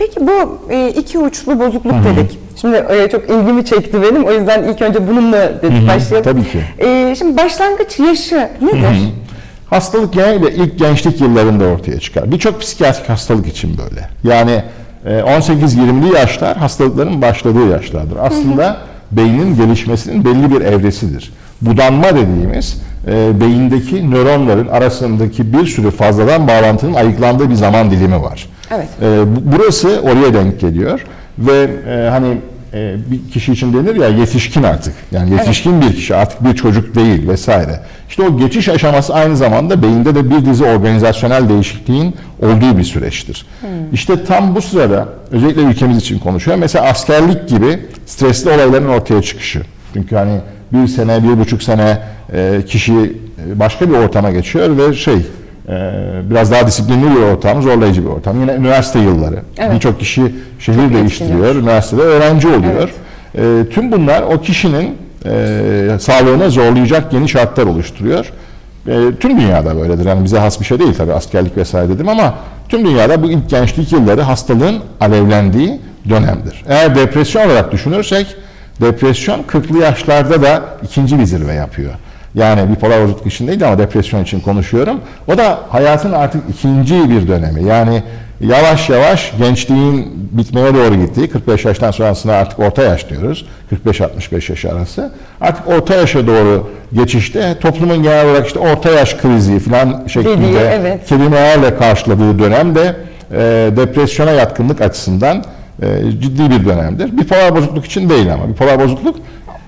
peki bu e, iki uçlu bozukluk dedik. Şimdi e, çok ilgimi çekti benim. O yüzden ilk önce bununla dedik başlayalım. tabii ki. E, şimdi başlangıç yaşı nedir? Hastalık genellikle ilk gençlik yıllarında ortaya çıkar. Birçok psikiyatrik hastalık için böyle. Yani e, 18-20'li yaşlar hastalıkların başladığı yaşlardır. Aslında beynin gelişmesinin belli bir evresidir. Budanma dediğimiz e, beyindeki nöronların arasındaki bir sürü fazladan bağlantının ayıklandığı bir zaman dilimi var. Evet. E, bu- burası oraya denk geliyor ve e, hani e, bir kişi için denir ya yetişkin artık. Yani yetişkin bir kişi artık bir çocuk değil vesaire. İşte o geçiş aşaması aynı zamanda beyinde de bir dizi organizasyonel değişikliğin olduğu bir süreçtir. İşte tam bu sırada özellikle ülkemiz için konuşuyorum. Mesela askerlik gibi stresli olayların ortaya çıkışı. Çünkü hani bir sene, bir buçuk sene e, kişi e, başka bir ortama geçiyor ve şey ee, biraz daha disiplinli bir ortam, zorlayıcı bir ortam. Yine üniversite yılları. Evet. Birçok kişi şehir değiştiriyor, üniversitede öğrenci oluyor. Ee, tüm bunlar o kişinin e, sağlığına zorlayacak yeni şartlar oluşturuyor. E, tüm dünyada böyledir. Yani bize has bir şey değil tabii askerlik vesaire dedim ama tüm dünyada bu ilk gençlik yılları hastalığın alevlendiği dönemdir. Eğer depresyon olarak düşünürsek depresyon 40'lı yaşlarda da ikinci bir zirve yapıyor. Yani bipolar bozukluk için değil ama depresyon için konuşuyorum. O da hayatın artık ikinci bir dönemi. Yani yavaş yavaş gençliğin bitmeye doğru gittiği 45 yaştan sonrasında artık orta yaş diyoruz. 45-65 yaş arası. Artık orta yaşa doğru geçişte toplumun genel olarak işte orta yaş krizi falan şeklinde Dediği, evet. kelimelerle karşıladığı dönemde e, depresyona yatkınlık açısından e, ciddi bir dönemdir. Bipolar bozukluk için değil ama bipolar bozukluk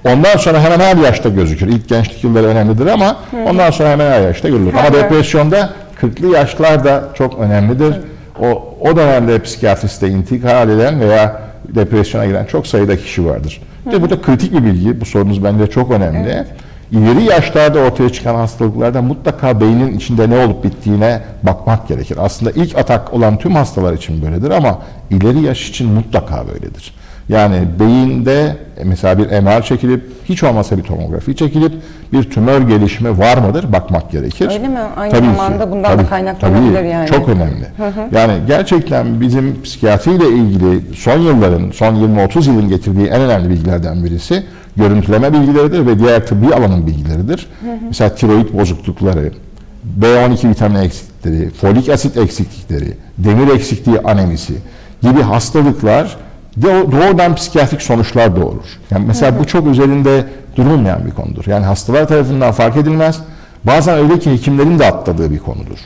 ondan sonra hemen her yaşta gözükür. İlk gençlik yılları önemlidir ama ondan sonra hemen her yaşta görülür. Ama Hı hı. depresyonda 40'lı yaşlar da çok önemlidir. O, o dönemde psikiyatriste intikal eden veya depresyona giren çok sayıda kişi vardır. Ve burada kritik bir bilgi, bu sorunuz bence çok önemli. İleri yaşlarda ortaya çıkan hastalıklarda mutlaka beynin içinde ne olup bittiğine bakmak gerekir. Aslında ilk atak olan tüm hastalar için böyledir ama ileri yaş için mutlaka böyledir. Yani beyinde e, mesela bir MR çekilip hiç olmasa bir tomografi çekilip bir tümör gelişimi var mıdır bakmak gerekir. Öyle mi? Aynı Tabii ki. zamanda bundan da Tabii, kaynaklanabilir tabii. yani. Çok önemli. Yani gerçekten bizim psikiyatriyle ilgili son yılların, son 20-30 yılın getirdiği en önemli bilgilerden birisi görüntüleme bilgileridir ve diğer tıbbi alanın bilgileridir. Mesela tiroid bozuklukları, B12 vitamini eksiklikleri, folik asit eksiklikleri, demir eksikliği anemisi gibi hastalıklar doğrudan psikiyatrik sonuçlar doğurur. Yani mesela bu çok üzerinde durulmayan bir konudur. Yani hastalar tarafından fark edilmez. Bazen öyle ki hekimlerin de atladığı bir konudur.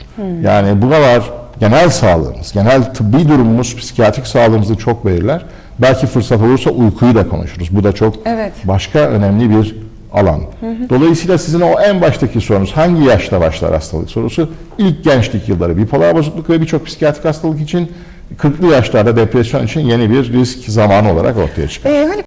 Yani buralar genel sağlığımız, genel tıbbi durumumuz, psikiyatrik sağlığımızı çok belirler. Belki fırsat olursa uykuyu da konuşuruz. Bu da çok Evet. başka önemli bir alan. Dolayısıyla sizin o en baştaki sorunuz hangi yaşta başlar hastalık sorusu? İlk gençlik yılları bipolar bozukluk ve birçok psikiyatrik hastalık için 40'lı yaşlarda depresyon için yeni bir risk zamanı olarak ortaya çıkar. E, hani